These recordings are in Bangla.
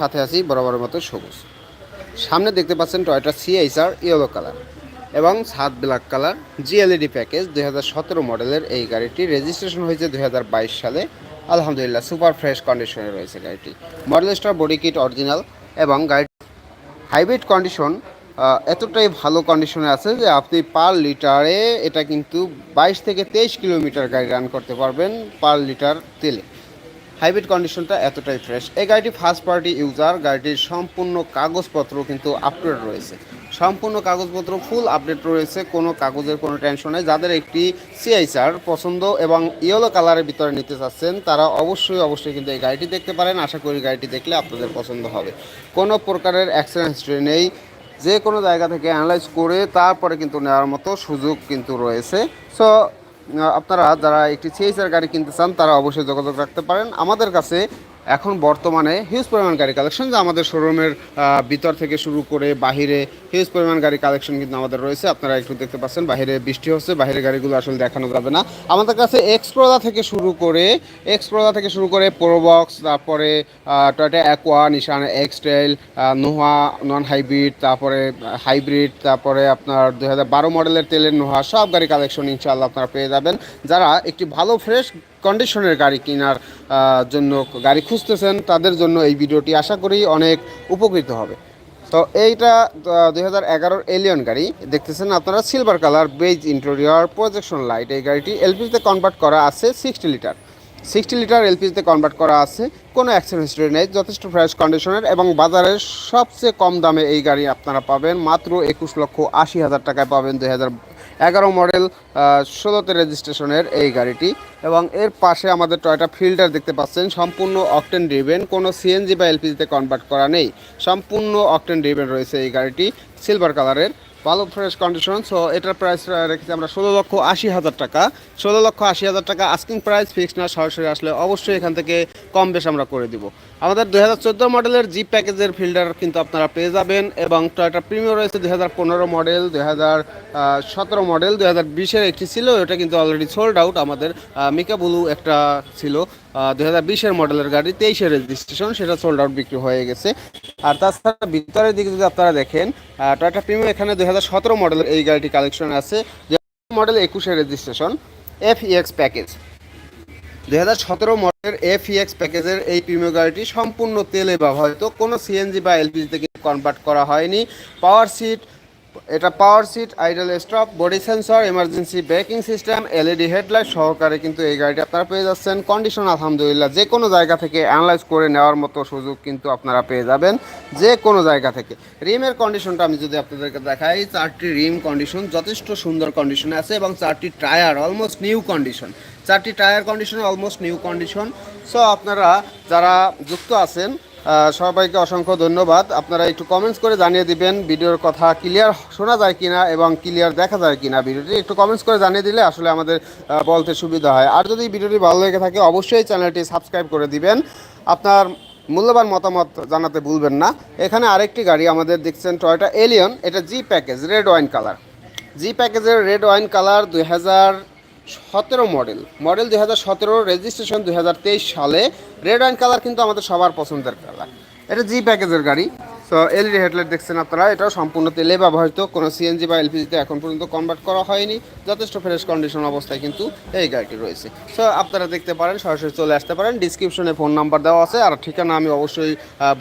সাথে আছি, বরাবরের মতো সবুজ। সামনে দেখতে পাচ্ছেন টয়টা সিআইসার ইয়েলো কালার এবং সাত ব্ল্যাক কালার জিএলইডি প্যাকেজ দুই হাজার সতেরো মডেলের এই গাড়িটি। রেজিস্ট্রেশন হয়েছে দুই হাজার বাইশ সালে। আলহামদুলিল্লাহ, সুপার ফ্রেশ কন্ডিশনে রয়েছে গাড়িটি। Model star, body kit original এবং গাড়ি হাইব্রিড কন্ডিশন এতটাই ভালো কন্ডিশনে আছে যে আপনি পার লিটারে এটা কিন্তু বাইশ থেকে তেইশ কিলোমিটার গাড়ি রান করতে পারবেন পার লিটার তেলে। হাইব্রিড কন্ডিশনটা এতটাই ফ্রেশ এই গাড়িটি ফার্স্ট পার্টি ইউজার গাড়িটির সম্পূর্ণ কাগজপত্র কিন্তু আপডেট রয়েছে। সম্পূর্ণ কাগজপত্র ফুল আপডেট রয়েছে, কোনো কাগজের কোনো টেনশন নেই। যাদের একটি সিআইসার পছন্দ এবং ইয়েলো কালারের ভিতরে নিতে চাচ্ছেন, তারা অবশ্যই অবশ্যই কিন্তু এই গাড়িটি দেখতে পারেন। আশা করি গাড়িটি দেখলে আপনাদের পছন্দ হবে। কোনো প্রকারের অ্যাক্সিডেন্ট হিস্ট্রি নেই। যে কোনো জায়গা থেকে অ্যানালাইজ করে তারপরে কিন্তু নেওয়ার মতো সুযোগ কিন্তু রয়েছে। সো আপনারা যারা একটি সিএসআর গাড়ি কিনতে চান তারা অবশ্যই যোগাযোগ রাখতে পারেন। আমাদের কাছে এখন বর্তমানে হিউজ পরিমাণ গাড়ি কালেকশন যা আমাদের শোরুমের ভিতর থেকে শুরু করে বাহিরে হিউজ পরিমাণ গাড়ি কালেকশন কিন্তু আমাদের রয়েছে। আপনারা একটু দেখতে পাচ্ছেন বাইরে বৃষ্টি হচ্ছে বাইরের গাড়িগুলো আসলে দেখানো যাবে না। আমাদের কাছে এক্সপ্রোলা থেকে শুরু করে এক্সপ্রোলা থেকে শুরু করে প্রোবক্স তারপরে টয়টা অ্যাকোয়া নিশান এক্সটেল নোহা নন হাইব্রিড তারপরে হাইব্রিড তারপরে আপনার দু হাজার বারো মডেলের তেলের নোহা সব গাড়ি কালেকশন ইনশাআল্লাহ আপনারা পেয়ে যাবেন। যারা একটি ভালো ফ্রেশ কন্ডিশনের গাড়ি কেনার জন্য গাড়ি খুঁজতেছেন, তাদের জন্য এই ভিডিওটি আশা করি অনেক উপকৃত হবে। তো এইটা দুই হাজার এগারোর এলিয়ন গাড়ি। দেখতেছেন আপনারা silver colour beige interior projection light এই গাড়িটি এলপিজিতে কনভার্ট করা আছে সিক্সটি লিটার সিক্সটি লিটার এলপিজিতে কনভার্ট করা আছে, কোনো অ্যাক্সিডেন্ট হিস্ট্রি নেই, যথেষ্ট ফ্রেশ কন্ডিশনের এবং বাজারের সবচেয়ে কম দামে এই গাড়ি আপনারা পাবেন। মাত্র একুশ লক্ষ আশি হাজার টাকায় পাবেন দুই হাজার এগারো মডেল ষোলোতে রেজিস্ট্রেশনের এই গাড়িটি। এবং এর পাশে আমাদের টয়টা ফিল্টার দেখতে পাচ্ছেন, সম্পূর্ণ অকটেন ড্রিভেন কোনো সিএনজি বা এলপিজিতে কনভার্ট করা নেই। সম্পূর্ণ অকটেন ড্রিভেন রয়েছে এই গাড়িটি সিলভার কালারের ভালো ফ্রেশ কন্ডিশন সো এটার প্রাইস রেখেছি আমরা ষোলো লক্ষ আশি হাজার টাকা। ষোলো লক্ষ আশি হাজার টাকা আস্কিং প্রাইস ফিক্সড না, সরাসরি আসলে অবশ্যই এখান থেকে কম বেশ আমরা করে দিব। আমাদের দুই হাজার চোদ্দ মডেলের জি প্যাকেজের ফিল্টার কিন্তু আপনারা পেয়ে যাবেন এবং টয়টা প্রিমিয়ার রয়েছে দুই হাজার পনেরো মডেল, দুই হাজার সতেরো মডেল, দুই হাজার বিশের একটি ছিল ওটা কিন্তু অলরেডি সোল্ড আউট আমাদের মিকা ব্লু একটা ছিল দুই হাজার বিশের মডেলের গাড়ি তেইশের রেজিস্ট্রেশন সেটা সোল্ড আউট বিক্রি হয়ে গেছে। আর তাছাড়া ভিতরের দিকে যদি আপনারা দেখেন টয়টা প্রিমিয়াম এখানে দুই হাজার সতেরো মডেলের এই গাড়িটি কালেকশন আছে মডেল একুশের রেজিস্ট্রেশন এফ ইএক্স প্যাকেজ দুই হাজার সতেরো মডেলের এফ ইএক্স প্যাকেজের এই প্রিমিয়াম গাড়িটি সম্পূর্ণ তেলে ব্যবহৃত। কোনো সিএনজি বা এলপিজি থেকে কনভার্ট করা হয়নি। পাওয়ার সিট এটা power seat idle stop body sensor emergency braking system LED headlight সহকারে কিন্তু এই গাড়িটি আপনারা পেয়ে যাচ্ছেন। কন্ডিশন আলহামদুলিল্লাহ, যে কোনো জায়গা থেকে অ্যানালাইজ করে নেওয়ার মতো সুযোগ কিন্তু আপনারা পেয়ে যাবেন যে কোনো জায়গা থেকে। রিমের কন্ডিশনটা আমি যদি আপনাদেরকে দেখাই, চারটি রিম কন্ডিশন যথেষ্ট সুন্দর কন্ডিশনে আছে এবং চারটি টায়ার অলমোস্ট নিউ কন্ডিশন চারটি tyre condition almost new condition so আপনারা যারা যুক্ত আছেন সবাইকে অসংখ্য ধন্যবাদ। আপনারা একটু কমেন্টস করে জানিয়ে দিবেন, ভিডিওর কথা ক্লিয়ার শোনা যায় কিনা এবং ক্লিয়ার দেখা যায় কিনা ভিডিওটি। একটু কমেন্টস করে জানিয়ে দিলে আসলে আমাদের বলতে সুবিধা হয়। আর যদি ভিডিওটি ভালো লেগে থাকে, অবশ্যই চ্যানেলটি সাবস্ক্রাইব করে দিবেন। আপনার মূল্যবান মতামত জানাতে ভুলবেন না। এখানে আরেকটি গাড়ি আমাদের দেখছেন টয়টা এলিয়ন এটা G package red wine colour G প্যাকেজের রেড ওয়াইন কালার দুই হাজার সতেরো মডেল। মডেল দুই হাজার সতেরো রেজিস্ট্রেশন দুই সালে। রেড অ্যান্ড কালার কিন্তু আমাদের সবার পছন্দের কালার এটা জি প্যাকেজের গাড়ি। সো এলইডি হেডলাইট দেখছেন আপনারা, এটাও সম্পূর্ণ তেলে ব্যবহৃত, কোনো সিএনজি বা এলপিজিতে এখন পর্যন্ত কনভার্ট করা হয়নি, যথেষ্ট ফ্রেশ কন্ডিশন অবস্থায় কিন্তু এই গাড়িটি রয়েছে। সো আপনারা দেখতে পারেন, সরাসরি চলে আসতে পারেন ডিসক্রিপশনে ফোন নাম্বার দেওয়া আছে, আর ঠিকানা আমি অবশ্যই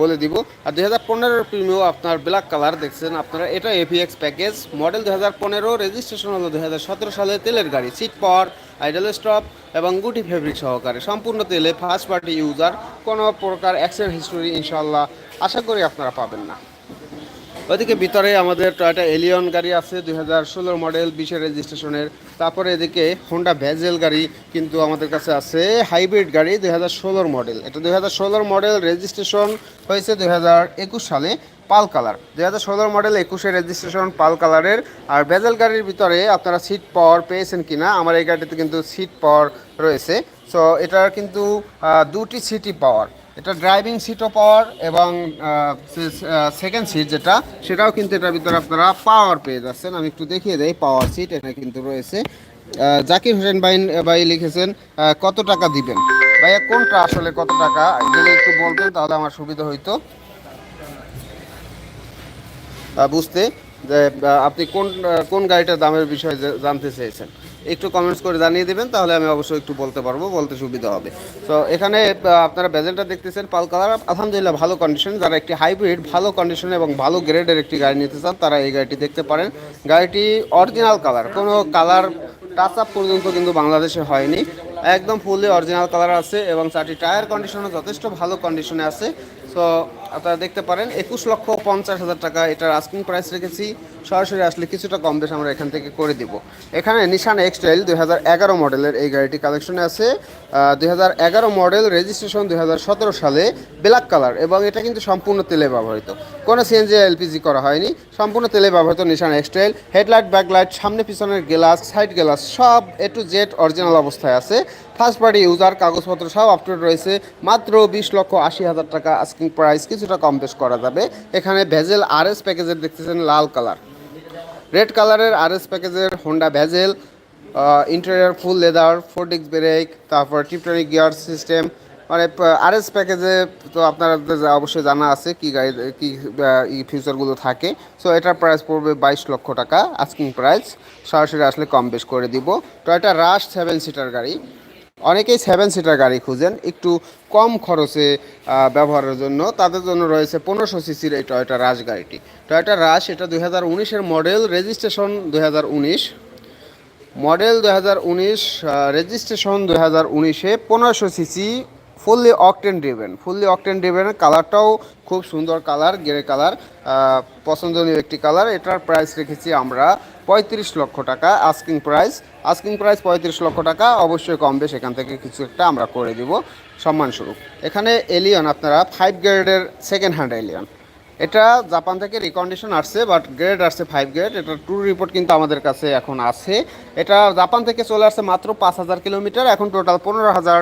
বলে দিব। আর দুই হাজার পনেরোর প্রিমিও আপনার ব্ল্যাক কালার দেখছেন আপনারা, এটা এপিএক্স প্যাকেজ মডেল দু হাজার পনেরো রেজিস্ট্রেশন হলো দুই হাজার সতেরো সালে, তেলের গাড়ি সিট পাওয়ার আইডল স্টপ এবং গুটি ফেব্রিক সহকারে সম্পূর্ণ তেলে ফার্স্ট পার্টি ইউজার কোনো প্রকার অ্যাক্সিডেন্ট হিস্টোরি ইনশাল্লাহ আশা করি আপনারা পাবেন না। ওইদিকে ভিতরে আমাদের টয়টা এলিয়ন গাড়ি আছে, দুই হাজার ষোলোর মডেল বিশের রেজিস্ট্রেশনের তারপরে এদিকে হোন্ডা ভ্যাজেল গাড়ি কিন্তু আমাদের কাছে আছে হাইব্রিড গাড়ি, দুই হাজার ষোলোর মডেল এটা দুই হাজার ষোলোর মডেল রেজিস্ট্রেশন হয়েছে দুই হাজার একুশ সালে। Pearl colour. দুই হাজার ষোলোর মডেল একুশে রেজিস্ট্রেশন পাল কালারের। আর ভেজেল গাড়ির ভিতরে আপনারা সিট পাওয়ার পেয়েছেন কিনা, আমার এই গাড়িতে কিন্তু সিট পাওয়ার রয়েছে। সো এটার কিন্তু দুটি সিটই পাওয়ার এটা ড্রাইভিং সিটও পাওয়ার এবং সেকেন্ড সিট যেটা, সেটাও কিন্তু এটার ভিতরে আপনারা পাওয়ার পেয়ে যাচ্ছেন। আমি একটু দেখিয়ে দেই পাওয়ার সিট এটা কিন্তু রয়েছে। জাকির হোসেন ভাই ভাই লিখেছেন কত টাকা দিবেন? ভাইয়া, কোনটা আসলে কত টাকা? যদি একটু বলতেন তাহলে আমার সুবিধা হইতো। বুঝতে যে আপনি কোন কোন গাড়িটার দামের বিষয়ে জানতে চেয়েছেন। একটু কমেন্টস করে জানিয়ে দেবেন, তাহলে আমি অবশ্যই একটু বলতে পারব, বলতে সুবিধা হবে। তো এখানে আপনারা বেজেলটা দেখতেছেন, পাল কালার। আলহামদুলিল্লাহ, ভালো কন্ডিশন যারা একটি হাইব্রিড ভালো কন্ডিশন এবং ভালো গ্রেডের একটি গাড়ি নিতে চান, তারা এই গাড়িটি দেখতে পারেন। গাড়িটি অরিজিনাল কালার কোনো কালার টাচ আপ পর্যন্ত কিন্তু বাংলাদেশে হয়নি। একদম ফুললি অরিজিনাল কালার আছে এবং চারটি টায়ার কন্ডিশনও যথেষ্ট ভালো কন্ডিশনে আছে। সো আপনারা দেখতে পারেন, একুশ লক্ষ পঞ্চাশ হাজার টাকা এটার আস্কিং প্রাইস রেখেছি। সরাসরি আসলে কিছুটা কম বেশ আমরা এখান থেকে করে দিব। এখানে নিশান এক্সটাইল দুই এগারো মডেলের এই গাড়িটি কালেকশনে আছে। দুই হাজার এগারো মডেল রেজিস্ট্রেশন দুই সতেরো সালে ব্ল্যাক কালার এবং এটা কিন্তু সম্পূর্ণ তেলে ব্যবহৃত। কোনো সিএনজি এলপিজি করা হয়নি। সম্পূর্ণ তেলে ব্যবহৃত নিশান এক্সটাইল হেডলাইট ব্যাকলাইট সামনে পিছনের গ্লাস সাইড গ্লাস সব এ টু জেড অরিজিনাল অবস্থায় আছে। ফার্স্ট পার্টি ইউজার কাগজপত্র সব আপটুডেট রয়েছে। মাত্র বিশ লক্ষ আশি হাজার টাকা আস্কিং প্রাইস কিছুটা কম বেশ করা যাবে। এখানে ভেজেল আর এস প্যাকেজের দেখতেছেন লাল কালার। রেড কালারের আর এস প্যাকেজের Honda Vezel interior full leather four disc brake তারপর টিপটনিক গিয়ার সিস্টেম মানে আর এস প্যাকেজে তো আপনাদের অবশ্যই জানা আছে কি গাড়ি, কি ফিউচারগুলো থাকে। সো এটার প্রাইস পড়বে বাইশ লক্ষ টাকা আস্কিং প্রাইস সরাসরি আসলে কম বেশ করে দিব। টয়টা রাশ সেভেন সিটার গাড়ি। অনেকেই সেভেন সিটার গাড়ি খুঁজেন, একটু কম খরচে ব্যবহারের জন্য। তাদের জন্য রয়েছে পনেরোশো সিসির এই টয়টা রাশ গাড়িটি। টয়টা রাশ এটা দুই হাজার উনিশের মডেল রেজিস্ট্রেশন দুই হাজার উনিশ। মডেল দুই হাজার উনিশ রেজিস্ট্রেশন দুই হাজার উনিশে পনেরোশো CC fully octane driven fully octane driven কালারটাও খুব সুন্দর কালার গ্রে কালার পছন্দনীয় একটি কালার এটার প্রাইস রেখেছি আমরা পঁয়ত্রিশ লক্ষ টাকা আস্কিং প্রাইস আস্কিং প্রাইস পঁয়ত্রিশ লক্ষ টাকা, অবশ্যই কম বেশ, এখান থেকে কিছু একটা আমরা করে দিব। সম্মানস্বরূপ এখানে এলিয়ন আপনারা ফাইভ গ্রেডের সেকেন্ড হ্যান্ড এলিয়ন এটা জাপান থেকে রিকন্ডিশন আসছে বাট গ্রেড আসছে ফাইভ গ্রেড এটার ট্যুর রিপোর্ট কিন্তু আমাদের কাছে এখন আছে। এটা জাপান থেকে চলে আসছে মাত্র পাঁচ হাজার কিলোমিটার। এখন টোটাল পনেরো হাজার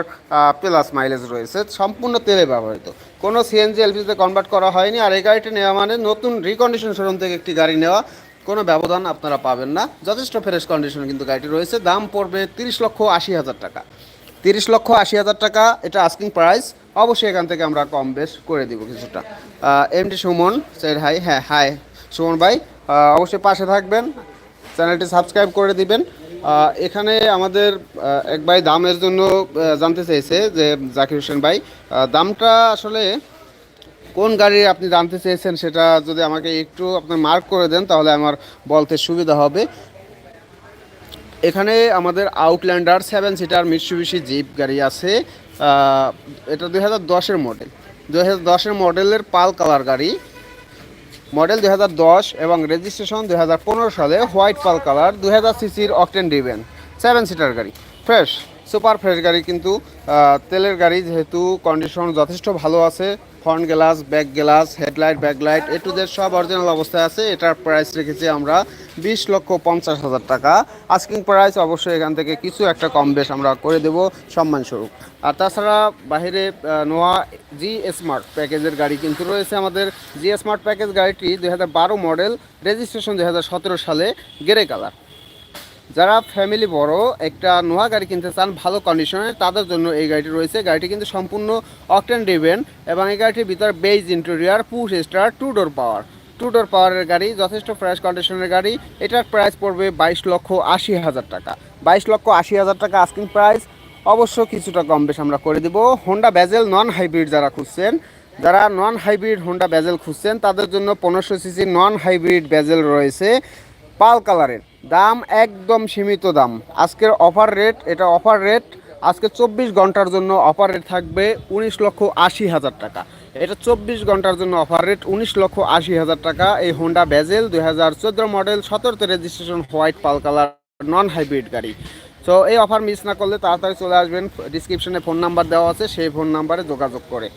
প্লাস মাইলেজ রয়েছে। সম্পূর্ণ তেলে ব্যবহৃত। কোনো সিএনজি এলপিজিতে কনভার্ট করা হয়নি। আর এই গাড়িটি নেওয়া মানে নতুন রিকন্ডিশন শোরুম থেকে একটি গাড়ি নেওয়া। কোনো ব্যবধান আপনারা পাবেন না। যথেষ্ট ফ্রেশ কন্ডিশন কিন্তু গাড়িটি রয়েছে। দাম পড়বে তিরিশ লক্ষ আশি হাজার টাকা। তিরিশ লক্ষ আশি হাজার টাকা, এটা আস্কিং প্রাইস অবশ্যই এখান থেকে আমরা কম বেশ করে দিব কিছুটা। এমটি সুমন স্যার হাই হ্যাঁ হাই সুমন ভাই। অবশ্যই পাশে থাকবেন। চ্যানেলটি সাবস্ক্রাইব করে দিবেন। এখানে আমাদের এক ভাই দামের জন্য জানতে চেয়েছে যে, জাকির হোসেন ভাই। দামটা আসলে কোন গাড়ি আপনি জানতে চেয়েছেন সেটা যদি আমাকে একটু আপনি মার্ক করে দেন, তাহলে আমার বলতে সুবিধা হবে। এখানে আমাদের Outlander seven seater Mitsubishi jeep গাড়ি আছে। এটা দুই হাজার দশের মডেল দুই হাজার দশের মডেলের পাল কালার গাড়ি। মডেল দুই হাজার দশ এবং রেজিস্ট্রেশন দুই হাজার পনেরো সালে হোয়াইট পাল কালার, দুই হাজার সিসির অকটেন ডিভেন সেভেন সিটার গাড়ি। ফ্রেশ সুপার ফ্রেশ গাড়ি কিন্তু তেলের গাড়ি যেহেতু কন্ডিশন যথেষ্ট ভালো আছে। Front glass back glass headlight backlight A to Z সব অরিজিনাল অবস্থায় আছে। এটার প্রাইস রেখেছি আমরা বিশ লক্ষ পঞ্চাশ হাজার টাকা। আস্কিং প্রাইস অবশ্যই এখান থেকে কিছু একটা কম বেশ আমরা করে দেব সম্মানস্বরূপ। আর তাছাড়া আহ, নোয়া জি স্মার্ট প্যাকেজের গাড়ি কিন্তু রয়েছে আমাদের। জি স্মার্ট প্যাকেজ গাড়িটি দুই হাজার বারো মডেল রেজিস্ট্রেশন দুই হাজার সতেরো সালে গ্রে কালার যারা ফ্যামিলি বড়, একটা নোয়া গাড়ি কিনতে চান ভালো কন্ডিশনে তাদের জন্য এই গাড়িটি রয়েছে। গাড়িটি কিন্তু সম্পূর্ণ অকটেন ডিভেন এবং এই গাড়িটির ভিতর beige interior push start two door power two door পাওয়ারের গাড়ি, যথেষ্ট ফ্রেশ কন্ডিশনের গাড়ি। এটার প্রাইস পড়বে বাইশ লক্ষ আশি হাজার টাকা। বাইশ লক্ষ আশি হাজার টাকা আস্কিং প্রাইস অবশ্য কিছুটা কম বেশ আমরা করে দিব। হোন্ডা ব্যাজেল নন হাইব্রিড যারা খুঁজছেন, যারা নন হাইব্রিড হোন্ডা ব্যাজেল খুঁজছেন, তাদের জন্য পনেরোশো সিসি নন হাইব্রিড ব্যাজেল রয়েছে পাল কালারের। দাম একদম সীমিত দাম। আজকের অফার রেট এটা অফার রেট আজকে চব্বিশ ঘণ্টার জন্য অফার রেট থাকবে উনিশ লক্ষ আশি হাজার টাকা। এটা চব্বিশ ঘণ্টার জন্য অফার রেট উনিশ লক্ষ আশি হাজার টাকা। এই হোন্ডা ব্যাজেল দুই হাজার চোদ্দ model সতেরোতে registration white pearl colour non hybrid গাড়ি। তো এই অফার মিস না করলে তাড়াতাড়ি চলে আসবেন। ডিসক্রিপশনে ফোন নাম্বার দেওয়া আছে, সেই ফোন নাম্বারে যোগাযোগ করে।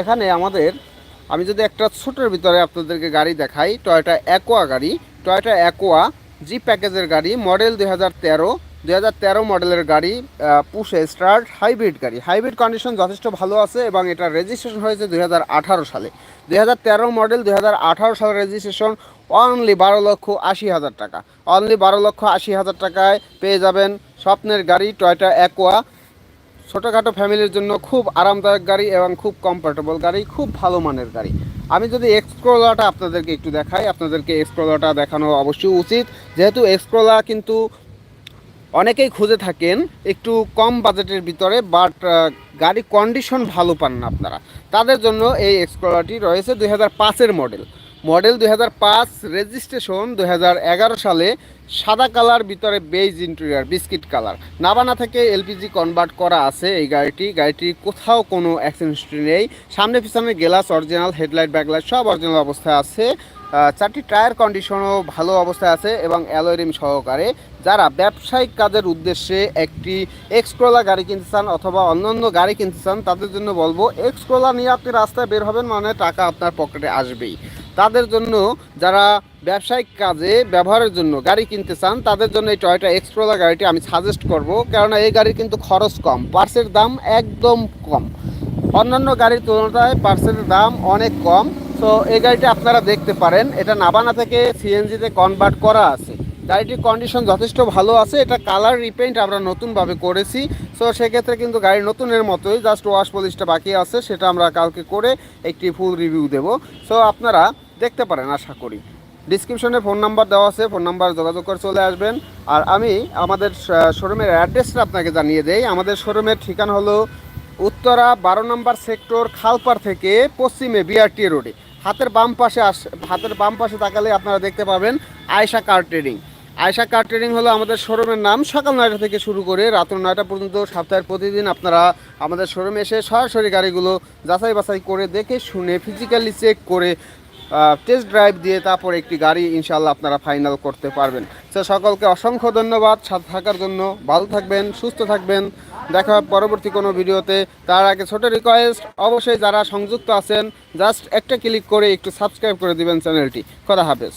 এখানে আমাদের, আমি যদি একটা ছোটোর ভিতরে আপনাদেরকে গাড়ি দেখাই টয়টা অ্যাকোয়া গাড়ি। টয়টা অ্যাকোয়া জি প্যাকেজের গাড়ি মডেল দুই হাজার তেরো, দুই হাজার তেরো মডেলের গাড়ি পুষে স্টার্ট হাইব্রিড গাড়ি। হাইব্রিড কন্ডিশন যথেষ্ট ভালো আছে এবং এটা রেজিস্ট্রেশন হয়েছে দুই হাজার আঠারো সালে। দুই হাজার তেরো মডেল দুই হাজার আঠারো সালের রেজিস্ট্রেশন অনলি বারো লক্ষ আশি হাজার টাকা। অনলি বারো লক্ষ আশি হাজার টাকায় পেয়ে যাবেন স্বপ্নের গাড়ি টয়টা অ্যাকোয়া ছোটোখাটো ফ্যামিলির জন্য খুব আরামদায়ক গাড়ি এবং খুব কমফোর্টেবল গাড়ি, খুব ভালো মানের গাড়ি। আমি যদি এক্সক্রোলাটা আপনাদেরকে একটু দেখাই, আপনাদেরকে এক্সক্রোলাটা দেখানো অবশ্যই উচিত। যেহেতু এক্সক্রোলা কিন্তু অনেকেই খুঁজে থাকেন একটু কম বাজেটের ভিতরে, বাট গাড়ি কন্ডিশন ভালো পান না আপনারা। তাদের জন্য এই এক্সপ্লোরারটি রয়েছে দুই হাজার মডেল মডেল দুই হাজার পাঁচ রেজিস্ট্রেশন দুই হাজার এগারো সালে সাদা কালার, ভিতরে বেজ ইন্টেরিয়ার বিস্কিট কালার নাবানা থেকে এলপিজি কনভার্ট করা আছে এই গাড়িটি। গাড়িটি কোথাও কোনো অ্যাক্সিডেন্ট নেই। সামনে পিছনে গ্লাস অরিজিনাল হেডলাইট ব্যাকলাইট সব অরিজিনাল অবস্থায় আছে। চারটি টায়ার কন্ডিশনও ভালো অবস্থায় আছে এবং অ্যালোরিম সহকারে। যারা ব্যবসায়িক কাজের উদ্দেশ্যে একটি এক্সক্রোলা গাড়ি কিনতে চান অথবা অন্যান্য গাড়ি কিনতে চান, তাদের জন্য বলব এক্সক্রোলা নিয়ে আপনি রাস্তায় বের হবেন মানে টাকা আপনার পকেটে আসবেই। তাদের জন্য যারা ব্যবসায়িক কাজে ব্যবহারের জন্য গাড়ি কিনতে চান, তাদের জন্য এই টয়টা এক্সক্রোলা গাড়িটি আমি সাজেস্ট করব। কেননা এই গাড়ির কিন্তু খরচ কম পার্সের দাম একদম কম। অন্যান্য গাড়ির তুলনায় পার্সের দাম অনেক কম। তো এই গাড়িটা আপনারা দেখতে পারেন। এটা নাবানা থেকে সিএনজিতে কনভার্ট করা আছে। গাড়িটির কন্ডিশন যথেষ্ট ভালো আছে। এটা কালার রিপেন্ট আমরা নতুনভাবে করেছি। সো সেক্ষেত্রে কিন্তু গাড়ি নতুনের মতোই জাস্ট ওয়াশ পলিশটা বাকি আছে, সেটা আমরা কালকে করে একটি ফুল রিভিউ দেব। সো আপনারা দেখতে পারেন, আশা করি। ডিসক্রিপশনে ফোন নাম্বার দেওয়া আছে ফোন নাম্বার যোগাযোগ করে চলে আসবেন। আর আমি আমাদের শোরুমের অ্যাড্রেসটা আপনাকে জানিয়ে দেই। আমাদের শোরুমের ঠিকানা হলো উত্তরা বারো নম্বর সেক্টর খালপাড় থেকে পশ্চিমে বিআরটি রোডে হাতের বাম পাশে আস, হাতের বাম পাশে তাকালে আপনারা দেখতে পাবেন Ayesha car trading Ayesha car trading হলো আমাদের শোরুমের নাম। সকাল নয়টা থেকে শুরু করে রাত নয়টা পর্যন্ত সপ্তাহের প্রতিদিন আপনারা আমাদের শোরুমে এসে সরাসরি গাড়িগুলো যাচাই বাছাই করে দেখে, শুনে ফিজিক্যালি চেক করে টেস্ট ড্রাইভ দিয়ে তারপর একটি গাড়ি ইনশাল্লাহ আপনারা ফাইনাল করতে পারবেন। তো সকলকে অসংখ্য ধন্যবাদ, সাথে থাকার জন্য ভালো থাকবেন, সুস্থ থাকবেন। দেখা হবে পরবর্তী কোনো ভিডিওতে। তার আগে ছোট রিকোয়েস্ট অবশ্যই যারা সংযুক্ত আছেন জাস্ট একটা ক্লিক করে একটু সাবস্ক্রাইব করে দিবেন চ্যানেলটি কথা হাফেজ।